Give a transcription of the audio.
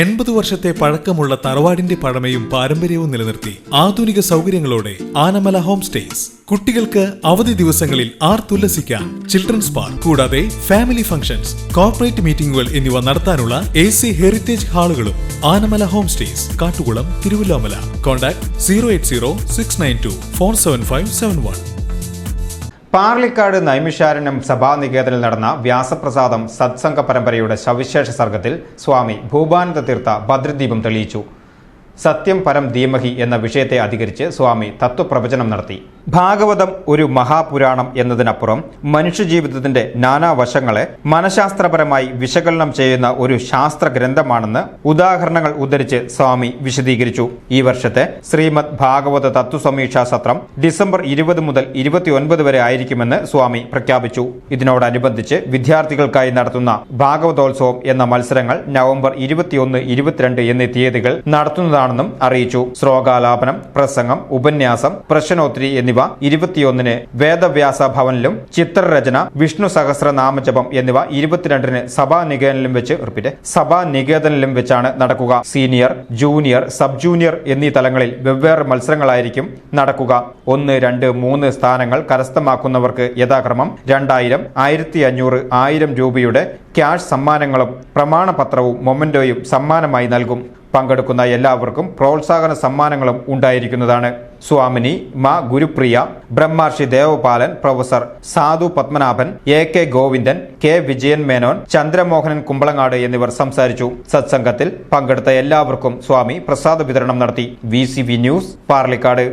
എൺപത് വർഷത്തെ പഴക്കമുള്ള തറവാടിന്റെ പഴമയും പാരമ്പര്യവും നിലനിർത്തി ആധുനിക സൗകര്യങ്ങളോടെ ആനമല ഹോം സ്റ്റേസ്. കുട്ടികൾക്ക് അവധി ദിവസങ്ങളിൽ ആർ ആർത്തുല്ലസിക്കാൻ ചിൽഡ്രൻസ് പാർക്ക് കൂടാതെ ഫാമിലി ഫംഗ്ഷൻസ് കോർപ്പറേറ്റ് മീറ്റിംഗുകൾ എന്നിവ നടത്താനുള്ള A C heritage ഹാളുകളും Anamala home stays Kattukulam Thiruvilwamala contact zero eight zero six nine two four seven five seven one. Parlikad Naimisharanyam സഭാനികേതനിൽ നടന്ന വ്യാസപ്രസാദം സത്സംഗ പരമ്പരയുടെ സവിശേഷ സർഗത്തിൽ സ്വാമി ഭൂപാനന്ദ തീർത്ഥ ഭദ്രദീപം തെളിയിച്ചു സത്യം പരം ധീമഹി എന്ന വിഷയത്തെ അധികരിച്ച് സ്വാമി തത്വപ്രവചനം നടത്തി. ഭാഗവതം ഒരു മഹാപുരാണം എന്നതിനപ്പുറം മനുഷ്യജീവിതത്തിന്റെ നാനാവശങ്ങളെ മനഃശാസ്ത്രപരമായി വിശകലനം ചെയ്യുന്ന ഒരു ശാസ്ത്ര ഗ്രന്ഥമാണെന്ന് ഉദാഹരണങ്ങൾ ഉദ്ധരിച്ച് സ്വാമി വിശദീകരിച്ചു. ഈ വർഷത്തെ ശ്രീമദ് ഭാഗവത തത്വസമീക്ഷാ സത്രം ഡിസംബർ ഇരുപത് മുതൽ ഇരുപത്തിയൊൻപത് വരെ ആയിരിക്കുമെന്ന് സ്വാമി പ്രഖ്യാപിച്ചു. ഇതിനോടനുബന്ധിച്ച് വിദ്യാർത്ഥികൾക്കായി നടത്തുന്ന ഭാഗവതോത്സവം എന്ന മത്സരങ്ങൾ നവംബർ ഇരുപത്തിയൊന്ന് ഇരുപത്തിരണ്ട് എന്നീ തീയതികൾ നടത്തുന്നതാണെന്നും അറിയിച്ചു. ശ്ലോകാലാപനം പ്രസംഗം ഉപന്യാസം പ്രശ്നോത്തരി എന്നിവ ഇരുപത്തിയൊന്നിന് വേദവ്യാസ ഭവനിലും ചിത്രരചന വിഷ്ണു സഹസ്രനാമജപം എന്നിവ ഇരുപത്തിരണ്ടിന് സഭാ നികേതനിലും വെച്ച് സഭാ നികേതനിലും വെച്ചാണ് നടക്കുക. സീനിയർ ജൂനിയർ സബ് ജൂനിയർ എന്നീ തലങ്ങളിൽ വെവ്വേറെ മത്സരങ്ങളായിരിക്കും നടക്കുക. ഒന്ന് രണ്ട് മൂന്ന് സ്ഥാനങ്ങൾ കരസ്ഥമാക്കുന്നവർക്ക് യഥാക്രമം രണ്ടായിരം ആയിരത്തി അഞ്ഞൂറ് ആയിരം രൂപയുടെ ക്യാഷ് സമ്മാനങ്ങളും പ്രമാണപത്രവും മൊമെന്റോയും സമ്മാനമായി നൽകും. പങ്കെടുക്കുന്ന എല്ലാവർക്കും പ്രോത്സാഹന സമ്മാനങ്ങളും ഉണ്ടായിരിക്കുന്നതാണ്. സ്വാമിനി മാ Gurupriya Brahmarshi Devapalan professor Sadhu Padmanabhan A K Govindan K Vijayan Menon Chandramohanan Kumbalangad എന്നിവർ സംസാരിച്ചു. സത്സംഗത്തിൽ പങ്കെടുത്ത എല്ലാവർക്കും സ്വാമി പ്രസാദ വിതരണം നടത്തി. V news Parlikad.